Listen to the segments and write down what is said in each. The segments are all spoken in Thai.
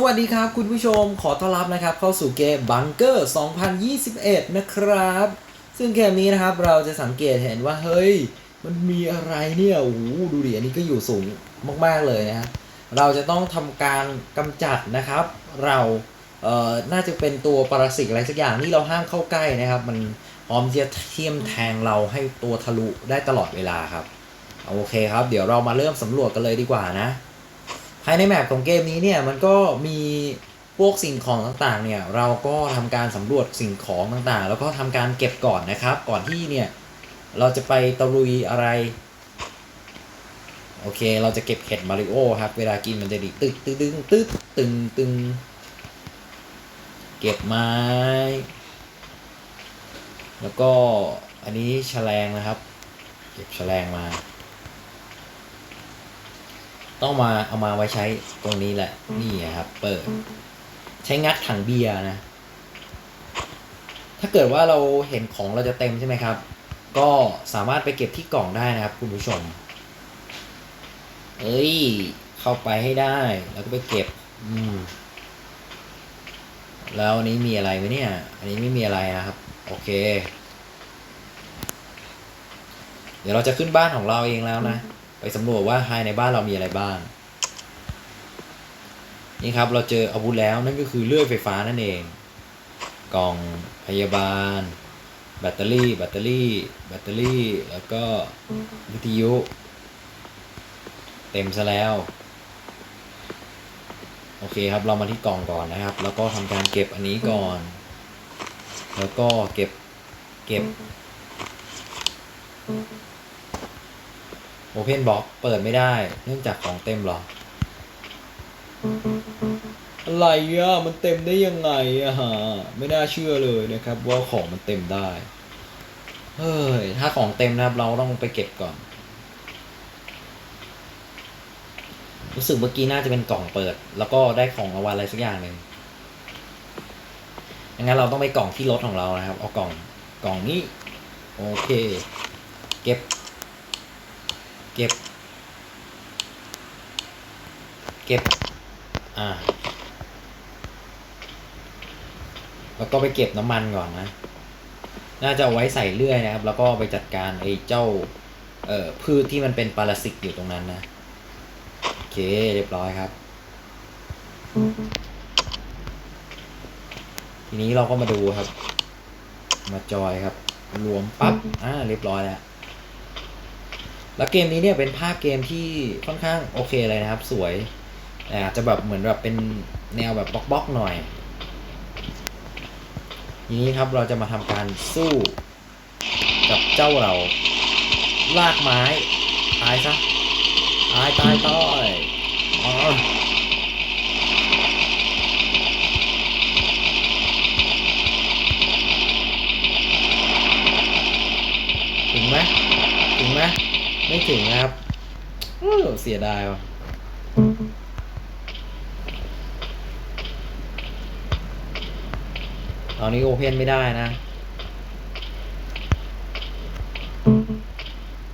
สวัสดีครับคุณผู้ชมขอต้อนรับนะครับเข้าสู่เกม Bunker 2021 นะครับ ซึ่งเกมนี้นะครับเราจะสังเกตเห็นว่าเฮ้ย มันมีอะไรเนี่ยโอ้โหดูดิอันนี้ก็อยู่สูงมากๆเลยนะฮะเราจะต้องทำการกำจัดนะครับ เราเอ่อน่าจะเป็นตัวปรสิตอะไรสักอย่างนี่เราห้ามเข้าใกล้นะครับ มันพร้อมที่จะเทียมแทงเราให้ตัวทะลุได้ตลอดเวลาครับโอเคครับ เดี๋ยวเรามาเริ่มสำรวจกันเลยดีกว่านะ ภายในแมปของเกมนี้เนี่ยมันก็มีพวกสิ่งของต่างๆเนี่ยเราก็ทำการสำรวจสิ่งของต่างๆ แล้วก็ทำการเก็บก่อนนะครับ ก่อนที่เนี่ยเราจะไปตะลุยอะไรโอเค เราจะเก็บเห็ดมาริโอครับ เวลากินมันจะดีตึกตึกตึงตึกตึงตึงเก็บไม้ แล้วก็อันนี้แฉลงนะครับ เก็บแฉลงมา ต้องมาเอามาไว้ใช้ตรงนี้แหละ นี่ครับ เปิด ใช้งัดถังเบียร์นะ ถ้าเกิดว่าเราเห็นของเราจะเต็มใช่ไหมครับ ก็สามารถไปเก็บที่กล่องได้นะครับ คุณผู้ชม เอ้ย เข้าไปให้ได้ แล้วก็ไปเก็บ อืม แล้วอันนี้มีอะไรไหมเนี่ย อันนี้ไม่มีอะไรนะครับ โอเค เดี๋ยวเราจะขึ้นบ้านของเราเองแล้วนะ ไปสำรวจว่าภายในบ้านเรามีอะไรบ้าง นี่ครับเราเจออาวุธแล้วนั่นก็คือเลื่อยไฟฟ้านั่นเอง กล่องพยาบาล แบตเตอรี่ แบตเตอรี่ แบตเตอรี่ แล้วก็วิทยุ เต็มซะแล้ว โอเคครับเรามาที่กล่องก่อนนะครับ แล้วก็ทำการเก็บอันนี้ก่อน แล้วก็เก็บเก็บ Open Box เปิดไม่ได้ เนื่องจากของเต็มหรอ อะไรอะ มันเต็มได้ยังไงอะฮะไม่น่าเชื่อเลยนะครับ ว่าของมันเต็มได้ เฮ้ย ถ้าของเต็มนะครับ เราต้องไปเก็บก่อน รู้สึกเมื่อกี้น่าจะเป็นกล่องเปิด แล้วก็ได้ของรางวัลอะไรสักอย่างหนึ่งงั้นเราต้องไปกล่องที่รถของเรานะครับ เอากล่องกล่องนี้ โอเค เก็บ เก็บ เก็บ อ่า แล้วก็ไปเก็บน้ำมันก่อนนะ น่าจะเอาไว้ใส่เลื่อยนะครับ แล้วก็ไปจัดการไอ้เจ้า เอ่อ พืชที่มันเป็นปรสิตอยู่ตรงนั้นนะ โอเค เรียบร้อยครับ ทีนี้เราก็มาดูครับ มาจอยครับ รวมปั๊บ อ่า เรียบร้อยแล้ว แล้วเกมนี้เนี่ยเป็นภาพเกมที่ค่อนข้างโอเคเลยนะครับ สวยอาจจะแบบเหมือนแบบเป็นแนวแบบบล็อกๆหน่อยทีนี้ครับเราจะมาทำการสู้กับเจ้าเราลากไม้ตายซะตายตายตายอ๋อถึงไหมถึงไหมไม่ ถึงนะครับเออเสียดายว่ะตอนนี้โอเพนไม่ได้นะ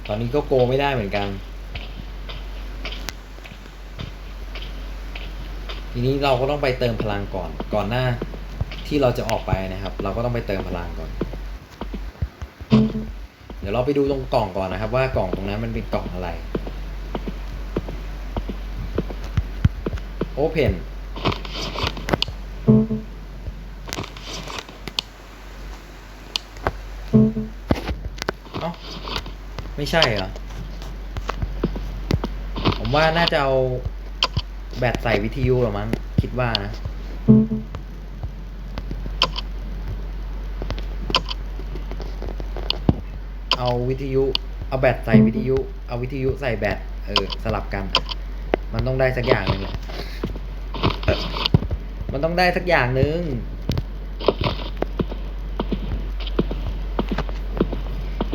ตอนนี้ก็โกไม่ได้เหมือนกัน ทีนี้เราก็ต้องไปเติมพลังก่อน ก่อนหน้าที่เราจะออกไปนะครับ เราก็ต้องไปเติมพลังก่อน เดี๋ยวเราไปดูตรงกล่องก่อนนะครับ ว่ากล่องตรงนั้นมันเป็นกล่องอะไร Open เอ้าไม่ใช่เหรอ ผมว่าน่าจะเอาแบตใส่วิทยุหรอมั้ง คิดว่านะ เอาวิทยุ เอาแบตใส่วิทยุ เอาวิทยุใส่แบต เออ สลับกัน มันต้องได้สักอย่างหนึ่งแหละเออมันต้องได้สักอย่างหนึ่ง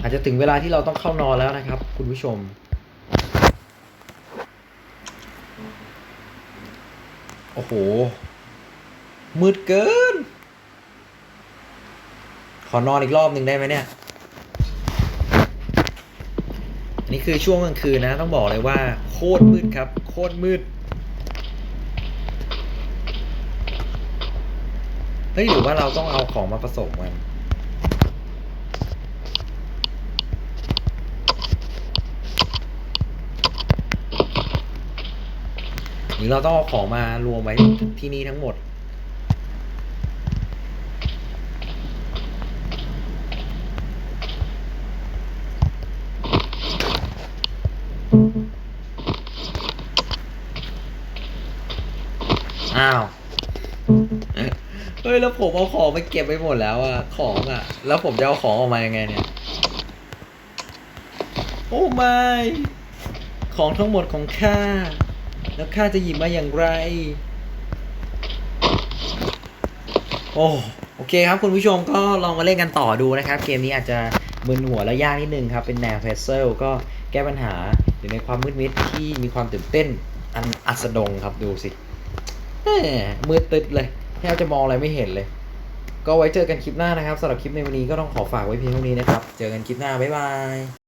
อาจจะถึงเวลาที่เราต้องเข้านอนแล้วนะครับ คุณผู้ชม โอ้โห มืดเกิน ขอนอนอีกรอบหนึ่งได้ไหมเนี่ย อันนี้คือช่วงกลางคืนนะต้องบอกเลยว่าโคตรมืดครับ โคตรมืดเฮ้ยหรือว่าเราต้องเอาของมาผสมกันหรือเราต้องเอาของมารวมไว้ที่นี่ทั้งหมด อ้าว เฮ้ยแล้วผมเอาของไปเก็บไปหมดแล้วอะของอะแล้วผมจะเอาของออกมายังไงเนี่ย โอ้ไม่ของทั้งหมดของข้า แล้วข้าจะหยิบมาอย่างไร โอ้โอเคครับคุณผู้ชมก็ลองมาเล่นกันต่อดูนะครับ เกมนี้อาจจะมึนหัวและยากนิดนึงครับ เป็นแนวเพซเซลก็แก้ปัญหาอยู่ในความมืดมิดที่มีความตื่นเต้นอันอัสดงครับดูสิ มืดตึ๊ดเลยแทบจะมองอะไรไม่เห็นเลย ก็ไว้เจอกันคลิปหน้านะครับสำหรับคลิปในวันนี้ก็ต้องขอฝากไว้เพียงเท่านี้นะครับ เจอกันคลิปหน้า บ๊ายบาย